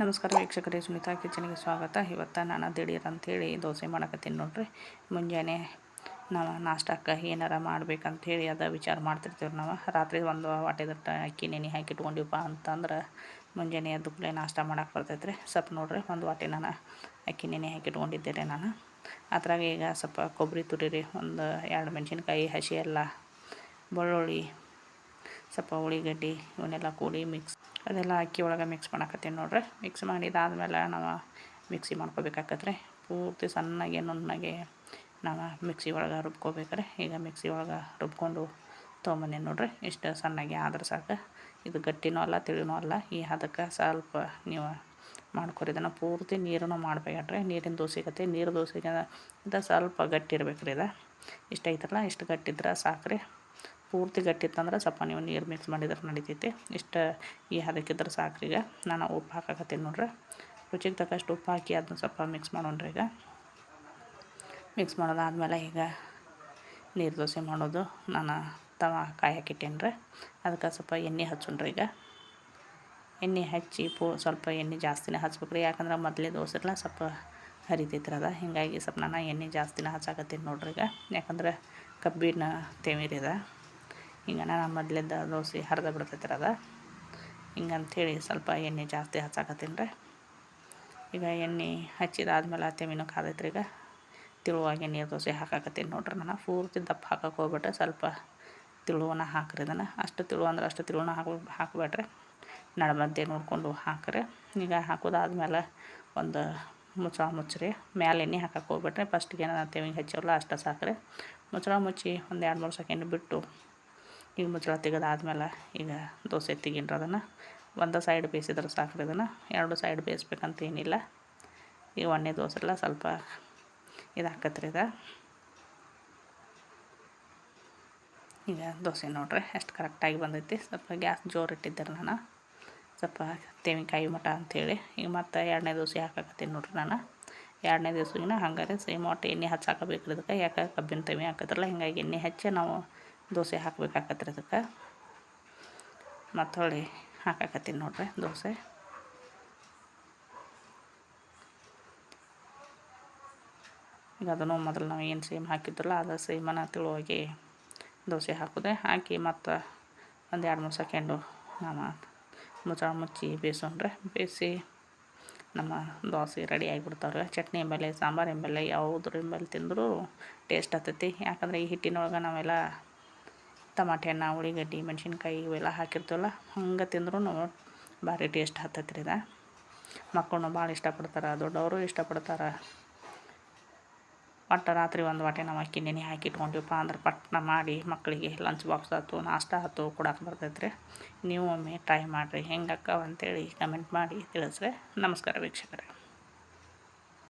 ನಮಸ್ಕಾರ ವೀಕ್ಷಕರೇ ಸುಮಿತಾ ಕಿಚನಿಗೆ ಸ್ವಾಗತ. ಇವತ್ತು ನಾನು ದಿಢೀರ್ ದೋಸೆ ಮಾಡಕತ್ತೀನಿ ನೋಡ್ರಿ. ಮುಂಜಾನೆ ನಾವು ನಾಷ್ಟಕ್ಕೆ ಏನಾರ ಮಾಡ್ಬೇಕಂಥೇಳಿ ಅದ ವಿಚಾರ ಮಾಡ್ತಿರ್ತೀವಿ ನಾವು. ರಾತ್ರಿ ಒಂದು ವಾಟೆದಟ್ಟ ಅಕ್ಕಿ, ನೆನೆ ಹಾಕಿ ಇಟ್ಕೊಂಡಿವಪ್ಪ ಅಂತಂದ್ರೆ ಮುಂಜಾನೆ ಎದ್ದು ನಾಷ್ಟ ಮಾಡೋಕೆ ಬರ್ತೈತೆ ಸ್ವಲ್ಪ ನೋಡ್ರಿ, ಒಂದು ವಾಟೆ ನಾನು ಅಕ್ಕಿ, ನೆನೆ ಹಾಕಿ ಇಟ್ಕೊಂಡಿದ್ದೆ ರೀ ನಾನು. ಅದ್ರಾಗ ಈಗ ಸ್ವಲ್ಪ ಕೊಬ್ಬರಿ ತುರಿ ಒಂದು ಎರಡು ಮೆಣಸಿನ್ಕಾಯಿ, ಹಸಿ ಎಲ್ಲ, ಬೆಳ್ಳುಳ್ಳಿ ಸ್ವಲ್ಪ ಉಳ್ಳಿಗಡ್ಡಿ ಇವನ್ನೆಲ್ಲ ಕೂಡಿ ಮಿಕ್ಸ್ ಅದೆಲ್ಲ ಅಕ್ಕಿ ಒಳಗೆ ಮಿಕ್ಸ್ ಮಾಡಕತ್ತೀನಿ ನೋಡ್ರಿ. ಮಿಕ್ಸ್ ಮಾಡಿದಾದ್ಮೇಲೆ ನಾವು ಮಿಕ್ಸಿ ಮಾಡ್ಕೋಬೇಕಾಕತ್ರಿ. ಪೂರ್ತಿ ಸಣ್ಣಗೆ, ನುಣ್ಣಗೆ ನಾವು ಮಿಕ್ಸಿ ಒಳಗೆ ರುಬ್ಕೋಬೇಕ್ರಿ. ಈಗ ಮಿಕ್ಸಿ ಒಳಗೆ ರುಬ್ಕೊಂಡು ತೊಗೊಂಬಂದೀನಿ ನೋಡ್ರಿ. ಇಷ್ಟು ಸಣ್ಣಗೆ ಆದ್ರೆ ಸಾಕು. ಇದು ಗಟ್ಟಿನೂ ಅಲ್ಲ, ತಿಳಿನೂ ಅಲ್ಲ. ಈ ಅದಕ್ಕೆ ಸ್ವಲ್ಪ ನೀವು ಮಾಡ್ಕೊರಿ. ಇದನ್ನು ಪೂರ್ತಿ ನೀರನ್ನು ಮಾಡ್ಬೇಕಾದ್ರೆ ನೀರಿನ ದೋಸೆಗತ್ತೆ ನೀರು ದೋಸೆಗೆ ಇದು ಸ್ವಲ್ಪ ಗಟ್ಟಿ ರೀ ಇದು. ಇಷ್ಟು ಐತಲ್ಲ, ಇಷ್ಟು ಗಟ್ಟಿದ್ರೆ ಸಾಕ್ರಿ. ಪೂರ್ತಿ ಗಟ್ಟಿತ್ತಂದ್ರೆ ಸ್ವಲ್ಪ ನೀವು ನೀರು ಮಿಕ್ಸ್ ಮಾಡಿದ್ರೆ ನಡಿತೈತಿ. ಇಷ್ಟು ಈ ಹದಕ್ಕಿದ್ರೆ ಈಗ. ನಾನು ಉಪ್ಪು ಹಾಕಕತ್ತೀನಿ ನೋಡ್ರಿ. ರುಚಿಗೆ ತಕ್ಕಷ್ಟು ಉಪ್ಪು ಹಾಕಿ ಅದನ್ನ ಸ್ವಲ್ಪ ಮಿಕ್ಸ್ ಮಾಡೋಣ್ರಿ ಈಗ. ಮಿಕ್ಸ್ ಮಾಡೋದಾದ್ಮೇಲೆ ಈಗ ನೀರು ದೋಸೆ ಮಾಡೋದು. ನಾನು ತವ ಕಾಯಿ ಹಾಕಿಟ್ಟೇನಿ ರೀ ಅದಕ್ಕೆ ಸ್ವಲ್ಪ ಎಣ್ಣೆ ಹಚ್ಚೋಣ್ರಿ ಈಗ. ಎಣ್ಣೆ ಹಚ್ಚಿ ಪೂ ಸ್ವಲ್ಪ ಎಣ್ಣೆ ಜಾಸ್ತಿನೇ ಹಚ್ಬೇಕು ರೀ ಯಾಕಂದ್ರೆ ಮೊದಲೇ ದೋಸೆ ಎಲ್ಲ ಸ್ವಲ್ಪ ಹರಿತೈತ್ರದ ಅದ. ಹೀಗಾಗಿ ಸ್ವಲ್ಪ ನಾನು ಎಣ್ಣೆ ಜಾಸ್ತಿನೇ ಹಚ್ಚಾಕತ್ತೀನಿ ನೋಡ್ರಿ ಈಗ. ಯಾಕಂದ್ರೆ ಕಬ್ಬಿನ ತೆಮಿರಿದ ಹಿಂಗೆ ನಾನು ಮೊದಲಿದ್ದ ದೋಸೆ ಹರಿದ ಬಿಡ್ತೈತಿ ಅದ. ಹಿಂಗಂಥೇಳಿ ಸ್ವಲ್ಪ ಎಣ್ಣೆ ಜಾಸ್ತಿ ಹಚ್ಚಾಕತ್ತೀನಿ ರೀ. ಈಗ ಎಣ್ಣೆ ಹಚ್ಚಿದಾದ್ಮೇಲೆ ತೆಮಿನೂ ಕಾದೈತ್ರಿ ಈಗ. ತಿಳುವಾಗಿ ನೀರು ದೋಸೆ ಹಾಕಾಕತ್ತೀನಿ ನೋಡ್ರಿ ನಾನು ಪೂರ್ತಿ ದಪ್ಪ ಹಾಕಕ್ಕೆ ಹೋಗ್ಬಿಟ್ಟು ಸ್ವಲ್ಪ ತಿಳುವನ್ನ ಹಾಕ್ರಿ ಇದನ್ನು. ಅಷ್ಟು ತಿಳುವ ಅಂದ್ರೆ ಅಷ್ಟು ತಿಳುವನ್ನ ಹಾಕಿ ಹಾಕಬೇಡ್ರಿ. ನಡಮಧ್ಯೆ ನೋಡಿಕೊಂಡು ಹಾಕ್ರಿ. ಈಗ ಹಾಕೋದಾದ್ಮೇಲೆ ಒಂದು ಮುಚ್ಚಳ ಮುಚ್ಚಿರಿ, ಮ್ಯಾಲೆ ಎಣ್ಣೆ ಹಾಕಕ್ಕೆ ಹೋಗ್ಬಿಟ್ರೆ ಫಸ್ಟಿಗೆ ನಾನು ತೆವಿಗೆ ಹಚ್ಚೋಲ್ಲ ಅಷ್ಟು ಸಾಕ್ರಿ. ಮುಚ್ಚಳ ಮುಚ್ಚಿ ಒಂದು ಎರಡು ಮೂರು ಸೆಕೆಂಡ್ ಬಿಟ್ಟು ಈಗ ಮುಚ್ಚಳ ತೆಗೆದಾದ್ಮೇಲೆ ಈಗ ದೋಸೆ ತೆಗೀನ್ರಿ ಅದನ್ನು ಒಂದು ಸೈಡ್ ಬೇಯಿಸಿದ್ರೆ ಸಾಕ್ರಿ ಇದನ್ನು, ಎರಡು ಸೈಡ್ ಬೇಯಿಸ್ಬೇಕಂತ ಏನಿಲ್ಲ. ಈಗ ಒಣ್ಣೆ ದೋಸೆ ಎಲ್ಲ ಸ್ವಲ್ಪ ಇದಾಕತ್ರಿ ಇದು ಈಗ ದೋಸೆ ನೋಡ್ರಿ, ಎಷ್ಟು ಕರೆಕ್ಟಾಗಿ ಬಂದೈತಿ. ಸ್ವಲ್ಪ ಗ್ಯಾಸ್ ಜೋರು ಇಟ್ಟಿದ್ದೆ ನಾನು. ಸ್ವಲ್ಪ ತೆಂಗಿನಕಾಯಿ ಮಠ ಅಂಥೇಳಿ. ಈಗ ಮತ್ತು ಎರಡನೇ ದೋಸೆ ಹಾಕಾಕತ್ತೀನಿ ನೋಡ್ರಿ ನಾನು. ಎರಡನೇ ದಿವಸ ಹಂಗಾರೆ ಸೇಮ್ ಒಟ್ಟು ಎಣ್ಣೆ ಹಚ್ಚಾಕಬೇಕು ಅದಕ್ಕೆ ಇದಕ್ಕೆ. ಯಾಕೆ ಕಬ್ಬಿನ ತೆಮಿ ಹಾಕಿದ್ರಲ್ಲ, ಹಿಂಗಾಗಿ ಎಣ್ಣೆ ಹಚ್ಚಿ ನಾವು ದೋಸೆ ಹಾಕ್ಬೇಕಾಕತ್ರಿ ಅದಕ್ಕೆ ಮತ್ತು ಹೊಳ್ಳಿ ಹಾಕಾಕತ್ತೀನಿ ನೋಡ್ರಿ ದೋಸೆ. ಈಗ ಅದನ್ನು ಮೊದಲು ನಾವು ಏನು ಸೇಮ್ ಹಾಕಿದ್ರಲ್ಲ ಅದು ಸೇಮನ ತಿಳುವಾಗಿ ದೋಸೆ ಹಾಕಿದೆ. ಹಾಕಿ ಮತ್ತು ಒಂದು ಎರಡು ಮೂರು ಸೆಕೆಂಡು ನಾವು ಮುಚ್ಚಳ ಮುಚ್ಚಿ ಬೇಯಿಸೋಣ್ರೆ. ಬೇಯಿಸಿ ನಮ್ಮ ದೋಸೆ ರೆಡಿ ಆಗಿಬಿಡ್ತಾವ್ರೆ. ಚಟ್ನಿ ಎಂಬಲ್ಲಿ ಸಾಂಬಾರು ಎಂಬಲ್ಲಿ ಯಾವುದ್ರ ಎಂಬಲ್ಲಿ ತಿಂದರೂ ಟೇಸ್ಟ್ ಆಗ್ತೈತಿ. ಯಾಕಂದರೆ ಈ ಹಿಟ್ಟಿನೊಳಗೆ ನಾವೆಲ್ಲ ಟಮಾಟೆ ಹಣ್ಣು ಉಳ್ಳಿಗಡ್ಡಿ ಮೆಣಸಿನ್ಕಾಯಿ ಇವೆಲ್ಲ ಹಾಕಿರ್ತೀವಲ್ಲ, ಹಂಗೆ ತಿಂದ್ರೂ ಭಾರಿ ಟೇಸ್ಟ್ ಹತ್ತತ್ರಿ ರೀ ಇದು ಭಾಳ ಇಷ್ಟಪಡ್ತಾರೆ, ದೊಡ್ಡವರು ಇಷ್ಟಪಡ್ತಾರೆ. ಒಟ್ಟು ರಾತ್ರಿ ಒಂದು ವಾಟೆ ನಾವು ಅಕ್ಕಿ ನೆನೆ ಹಾಕಿ ಇಟ್ಕೊಂಡಿವಪ್ಪ ಅಂದ್ರೆ ಪಟ್ನ ಮಾಡಿ ಮಕ್ಕಳಿಗೆ ಲಂಚ್ ಬಾಕ್ಸ್ ಆಯ್ತು, ನಾಷ್ಟ ಆಯ್ತು ಕೊಡಕ್ಕೆ ಬರ್ತೈತ್ರಿ. ನೀವು ಒಮ್ಮೆ ಟ್ರೈ ಮಾಡಿರಿ ಹೆಂಗೆ ಅಕ್ಕವ ಅಂತೇಳಿ ಕಮೆಂಟ್ ಮಾಡಿ ತಿಳಿಸ್ರಿ. ನಮಸ್ಕಾರ ವೀಕ್ಷಕರೇ.